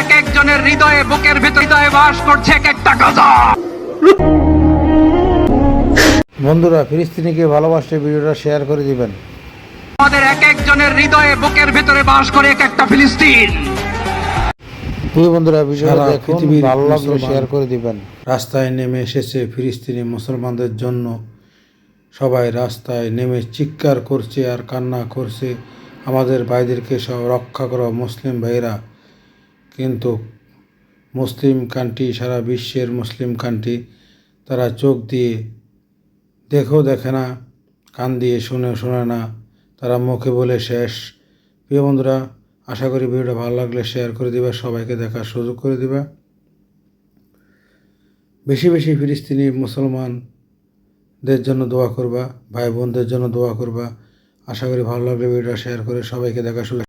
এক একজনের হৃদয়ে বুকের ভিতর হৃদয়ে বাস করছে এক একটা গাজা। বন্ধুরা ফিলিস্তিনিকে ভালোবাসলে ভিডিওটা শেয়ার করে দিবেন। আমাদের এক একজনের হৃদয়ে বুকের ভিতরে বাস করে এক একটা ফিলিস্তিন। প্রিয় বন্ধুরা ভিডিওটা দেখুন পৃথিবীর ভালো লাগলে শেয়ার করে দিবেন। রাস্তায় নেমে এসেছে ফিলিস্তিনি মুসলমানদের জন্য। সবাই রাস্তায় নেমে চিৎকার করছে আর কান্না করছে। আমাদের ভাইদেরকে সব রক্ষা করো মুসলিম ভাইরা কিন্তু মুসলিম কান্ট্রি, সারা বিশ্বের মুসলিম কান্ট্রি, তারা চোখ দিয়ে দেখেও দেখে না, কান দিয়ে শুনে শোনে না। তারা মুখে বলে শেষ। প্রিয় বন্ধুরা, আশা করি ভিডিওটা ভালো লাগলে শেয়ার করে দিবে, সবাইকে দেখার সুযোগ করে দিবে। বেশি বেশি ফিলিস্তিনি মুসলমানদের জন্য দোয়া করবা ভাই বোনদের জন্য দোয়া করবা। আশা করি ভালো লাগলে ভিডিওটা শেয়ার করে সবাইকে দেখা সুযোগ